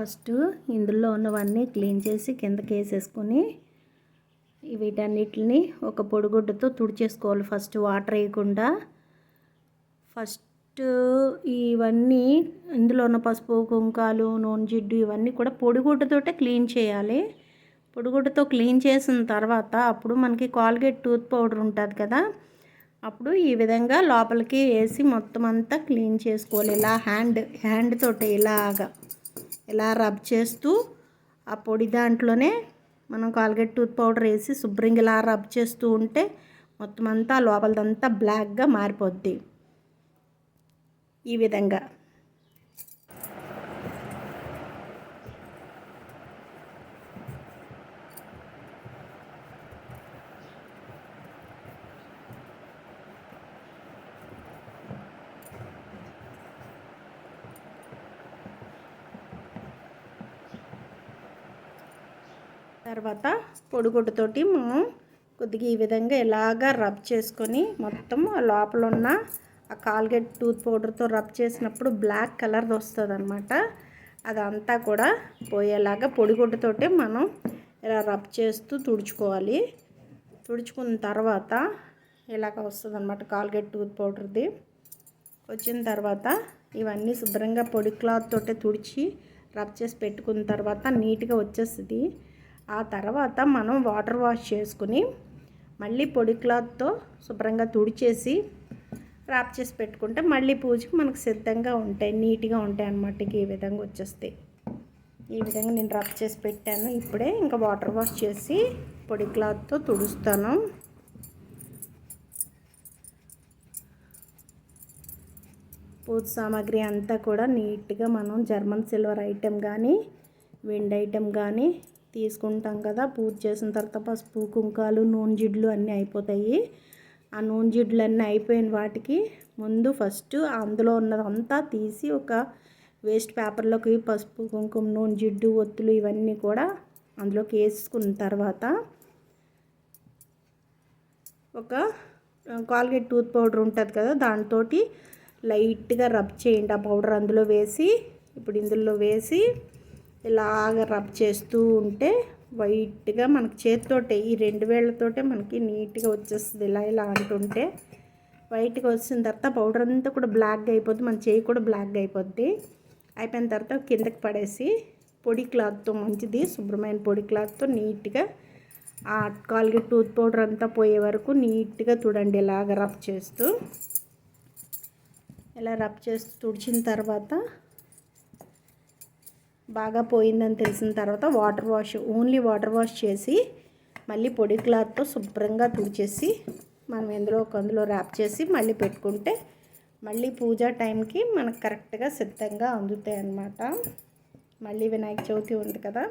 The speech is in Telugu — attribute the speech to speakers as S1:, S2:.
S1: ఫస్ట్ ఇందులో ఉన్నవన్నీ క్లీన్ చేసి కిందకి వేసేసుకొని వీటన్నిటిని ఒక పొడిగుడ్డతో తుడిచేసుకోవాలి. ఫస్ట్ వాటర్ వేయకుండా. ఫస్ట్ ఇవన్నీ ఇందులో ఉన్న పసుపు కుంకాలు నూనె జిడ్డు ఇవన్నీ కూడా పొడిగుడ్డతోటే క్లీన్ చేయాలి. పొడిగుడ్డతో క్లీన్ చేసిన తర్వాత అప్పుడు మనకి కాల్గేట్ టూత్ పౌడర్ ఉంటుంది కదా అప్పుడు ఈ విధంగా లోపలికి వేసి మొత్తం అంతా క్లీన్ చేసుకోవాలి. ఇలా హ్యాండ్ హ్యాండ్ తోటి ఇలాగా. ఇలా రబ్ చేస్తూ ఆ పొడి దాంట్లోనే మనం కాల్గేట్ టూత్ పౌడర్ వేసి శుభ్రంగా ఇలా రబ్ చేస్తూ ఉంటే మొత్తం అంతా లోపలదంతా బ్లాక్గా మారిపోద్ది. ఈ విధంగా. తర్వాత పొడిగుడ్డతోటి మనం కొద్దిగా ఈ విధంగా ఇలాగా రబ్ చేసుకొని మొత్తం లోపల ఉన్న ఆ కాల్గేట్ టూత్ పౌడర్తో రబ్ చేసినప్పుడు బ్లాక్ కలర్ వస్తుంది అనమాట అదంతా కూడా పోయేలాగా పొడిగుడ్డతోటే మనం ఇలా రబ్ చేస్తూ తుడుచుకోవాలి. తుడుచుకున్న తర్వాత ఇలాగ వస్తుంది అనమాట కాల్గేట్ టూత్ పౌడర్ది. వచ్చిన తర్వాత ఇవన్నీ శుభ్రంగా పొడి క్లాత్ తోటే తుడిచి రబ్ చేసి పెట్టుకున్న తర్వాత నీట్గా వచ్చేస్తుంది. ఆ తర్వాత మనం వాటర్ వాష్ చేసుకుని మళ్ళీ పొడి క్లాత్తో శుభ్రంగా తుడిచేసి ర్యాప్ చేసి పెట్టుకుంటే మళ్ళీ పూజకి మనకు సిద్ధంగా ఉంటాయి నీట్గా ఉంటాయి అన్నమాట ఈ విధంగా వచ్చేస్తాయి ఈ విధంగా నేను రబ్ చేసి పెట్టాను. ఇప్పుడే ఇంకా వాటర్ వాష్ చేసి పొడి క్లాత్తో తుడుస్తాను. పూజ సామాగ్రి అంతా కూడా నీట్గా మనం జర్మన్ సిల్వర్ ఐటెం కానీ విండ్ ఐటెం కానీ తీసుకుంటాం కదా. పూజ చేసిన తర్వాత పసుపు కుంకాలు నూనె జిడ్లు అన్నీ అయిపోతాయి. ఆ నూనె జిడ్లు అన్నీ అయిపోయిన వాటికి ముందు ఫస్ట్ అందులో ఉన్నదంతా తీసి ఒక వేస్ట్ పేపర్లోకి పసుపు కుంకుమ నూనె జిడ్డు ఒత్తులు ఇవన్నీ కూడా అందులోకి వేసుకున్న తర్వాత ఒక కాల్గేట్ టూత్ పౌడర్ ఉంటుంది కదా. దాంతో లైట్గా రబ్ చేయండి ఆ పౌడర్ అందులో వేసి. ఇప్పుడు ఇందులో వేసి ఇలాగ రబ్ చేస్తూ ఉంటే వైట్గా మనకి చేతితోటే ఈ రెండు వేళ్ళతోటే మనకి నీట్గా వచ్చేస్తుంది. ఇలా ఇలా అంటుంటే వైట్గా వచ్చిన తర్వాత పౌడర్ అంతా కూడా బ్లాక్గా అయిపోద్ది. మన చేయి కూడా బ్లాక్గా అయిపోద్ది. అయిపోయిన తర్వాత కిందకి పడేసి పొడి క్లాత్తో మంచిది శుభ్రమైన పొడి క్లాత్తో నీట్గా ఆ కాల్గేట్ టూత్ పౌడర్ అంతా పోయే వరకు నీట్గా తుడండి. ఇలాగ రబ్ చేస్తూ ఇలా రబ్ చేస్తూ తుడిచిన తర్వాత బాగా పోయిందని తెలిసిన తర్వాత water wash only water wash చేసి మళ్ళీ పొడి క్లాత్తో శుభ్రంగా తుడిచేసి మనం ఎందులో ఒక అందులో ర్యాప్ చేసి మళ్ళీ పెట్టుకుంటే మళ్ళీ పూజ టైంకి మనకు కరెక్ట్గా సిద్ధంగా అందుతాయి అన్నమాట మళ్ళీ వినాయక చవితి ఉంది కదా.